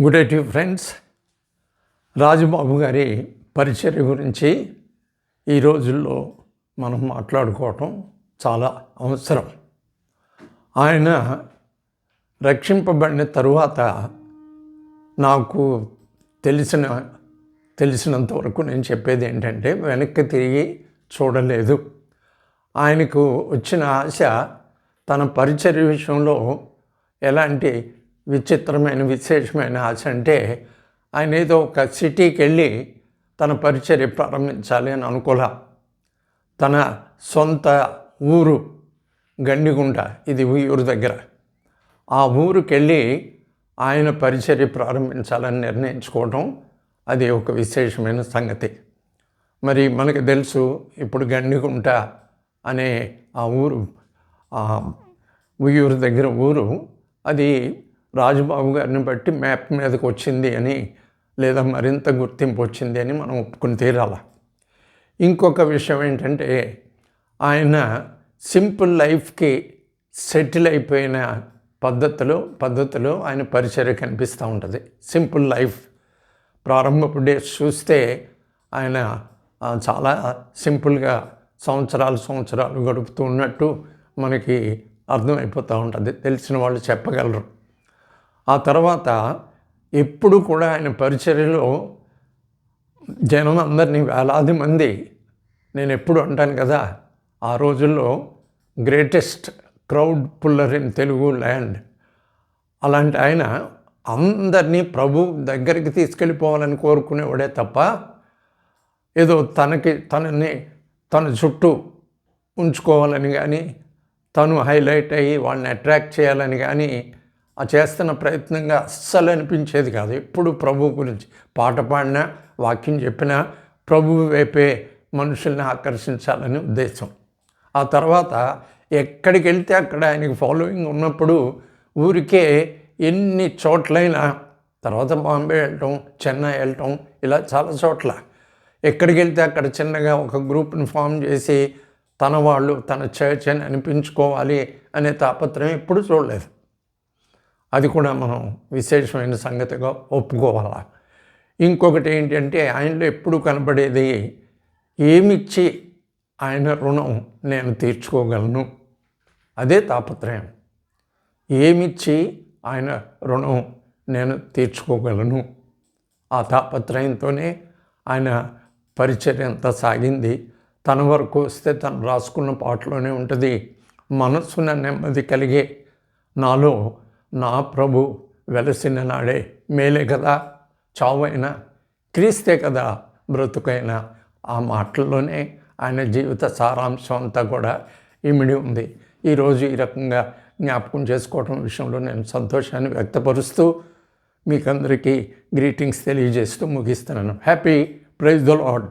Good day friends Rajubabu గారి పరిచర్య గురించి ఈ రోజుల్లో మనం మాట్లాడుకోవటం చాలా అవసరం. ఆయన రక్షింపబడిన తరువాత నాకు తెలిసిన తెలిసినంత వరకు నేను చెప్పేది ఏంటంటే వెనక్కి తిరిగి చూడలేదు. ఆయనకు వచ్చిన ఆశ తన పరిచర్య విషయంలో ఎలాంటి విచిత్రమైన విశేషమైన ఆశ అంటే ఆయన ఏదో ఒక సిటీకి వెళ్ళి తన పరిచర్య ప్రారంభించాలి అని అనుకోల. తన సొంత ఊరు గండిగుంట ఇది ఊరు దగ్గర. ఆ ఊరికి వెళ్ళి ఆయన పరిచర్య ప్రారంభించాలని నిర్ణయించుకోవడం అది ఒక విశేషమైన సంగతి. మరి మనకు తెలుసు ఇప్పుడు గండిగుంట అనే ఆ ఊరు ఆ ఉయ్యూరు దగ్గర ఊరు అది రాజుబాబు గారిని బట్టి మ్యాప్ మీదకి వచ్చింది అని లేదా మరింత గుర్తింపు వచ్చింది అని మనం ఒప్పుకుని తీరాల? ఇంకొక విషయం ఏంటంటే ఆయన సింపుల్ లైఫ్కి సెటిల్ అయిపోయిన పద్ధతులు పద్ధతులు ఆయన పరిచర్య కనిపిస్తూ ఉంటుంది. Simple life. ప్రారంభపు డేస్ చూస్తే ఆయన చాలా సింపుల్గా సంవత్సరాలు సంవత్సరాలు గడుపుతూ ఉన్నట్టు మనకి అర్థమైపోతూ ఉంటుంది. తెలిసిన వాళ్ళు చెప్పగలరు. ఆ తర్వాత ఎప్పుడు కూడా ఆయన పరిచర్యలో జనం అందరినీ వేలాది మంది నేను ఎప్పుడు అంటాను కదా ఆ రోజుల్లో greatest crowd puller in Telugu land. అలాంటి ఆయన అందరినీ ప్రభు దగ్గరికి తీసుకెళ్ళిపోవాలని కోరుకునేవాడే తప్ప ఏదో తనకి తనని తన చుట్టూ ఉంచుకోవాలని కానీ తను హైలైట్ అయ్యి వాళ్ళని అట్రాక్ట్ చేయాలని కానీ ఆ చేస్తున్న ప్రయత్నంగా అస్సలు అనిపించేది కాదు. ఎప్పుడు ప్రభు గురించి పాట పాడినా వాక్యం చెప్పినా ప్రభు వైపే మనుషుల్ని ఆకర్షించాలని ఉద్దేశం. ఆ తర్వాత ఎక్కడికి వెళ్తే అక్కడ ఆయనకి ఫాలోయింగ్ ఉన్నప్పుడు ఊరికే ఎన్ని చోట్లైనా తర్వాత బాంబే వెళ్ళటం చెన్నై వెళ్ళటం ఇలా చాలా చోట్ల ఎక్కడికి వెళ్తే అక్కడ చిన్నగా ఒక గ్రూప్ని ఫామ్ చేసి తన వాళ్ళు తన చర్చ్ అని అనిపించుకోవాలి అనే తాపత్రయం ఎప్పుడు చూడలేదు. అది కూడా మనం విశేషమైన సంగతిగా ఒప్పుకోవాలా. ఇంకొకటి ఏంటంటే ఆయనలో ఎప్పుడు కనబడేది ఏమిచ్చి ఆయన రుణం నేను తీర్చుకోగలను? అదే తాపత్రయం. ఏమిచ్చి ఆయన రుణం నేను తీర్చుకోగలను? ఆ తాపత్రయంతోనే ఆయన పరిచర్య అంతా సాగింది. తన వరకు వస్తే తను రాసుకున్న పాటలోనే ఉంటుంది. మనస్సున నెమ్మది కలిగే నాలో నా ప్రభు వెలసిన నాడే మేలే కదా చావైనా క్రీస్తే కదా బ్రతుకైనా. ఆ మాటల్లోనే ఆయన జీవిత సారాంశం అంతా కూడా ఇమిడి ఉంది. ఈరోజు ఈ రకంగా జ్ఞాపకం చేసుకోవడం విషయంలో నేను సంతోషాన్ని వ్యక్తపరుస్తూ మీకందరికీ గ్రీటింగ్స్ తెలియజేస్తూ ముగిస్తున్నాను. Happy praise the lord